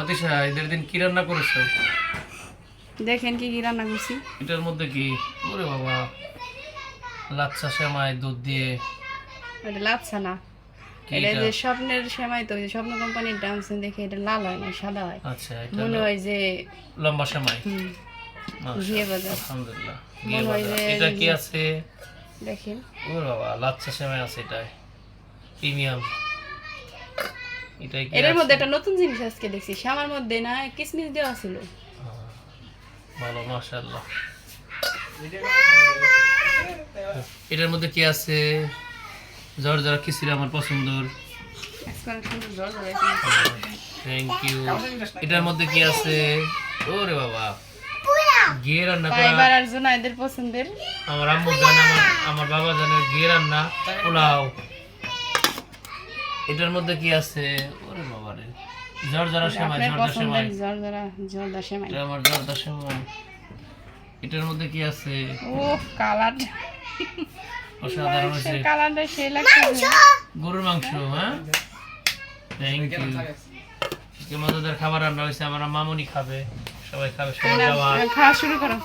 অতিশা ঈদের দিন কি রান্না করেছ? দেখেন কি কি রান্না করছি। এটার মধ্যে কি? ওরে বাবা লাচ্ছা সেমাই দুধ দিয়ে। এটা লাচ্ছা না। এটা? যে স্বপ্নের সেমাই তো স্বপ্ন কোম্পানির ডান্স দেখে এটা লাল হয় না সাদা হয়। আচ্ছা এটা মনে হয় যে লম্বা সেমাই। ঘিয়ে। আলহামদুলিল্লাহ ঘিয়ে এটা কি আছে? দেখেন। ওরে বাবা লাচ্ছা সেমাই আছে এটাই প্রিমিয়াম। এটার মধ্যে একটা নতুন জিনিস আজকে দেখছি শ্যামার মধ্যে না কিসমিস দেওয়া ছিল। ভালো মাশাআল্লাহ। এটার মধ্যে কি আছে? খিচুড়ি আমার পছন্দর। থ্যাংক ইউ এটার মধ্যে কি আছে? ওরে বাবা। ঘিয়ে রান্না করা আর জোনাইদের পছন্দের। আমার আম্মু জানে আমার আমার বাবা জানে ঘিয়ে রান্না। পোলাও। এটার মধ্যে কি আছে? ওরে বাবা রে জ্বর সেমাই সেমাই। পছন্দের জল জরা জলদা সেমাই। এটা আমার সেমাই। এটার মধ্যে কি আছে? ও কালার। অসাধারণ হয়েছে। কালারটা সেই লাগছে গরুর মাংস হ্যাঁ? থ্যাংক ইউ আজকে মজাদার খাবার রান্না হয়েছে। আমার মামুনি খাবে। সবাই খাবে সবাই খাওয়া শুরু করো।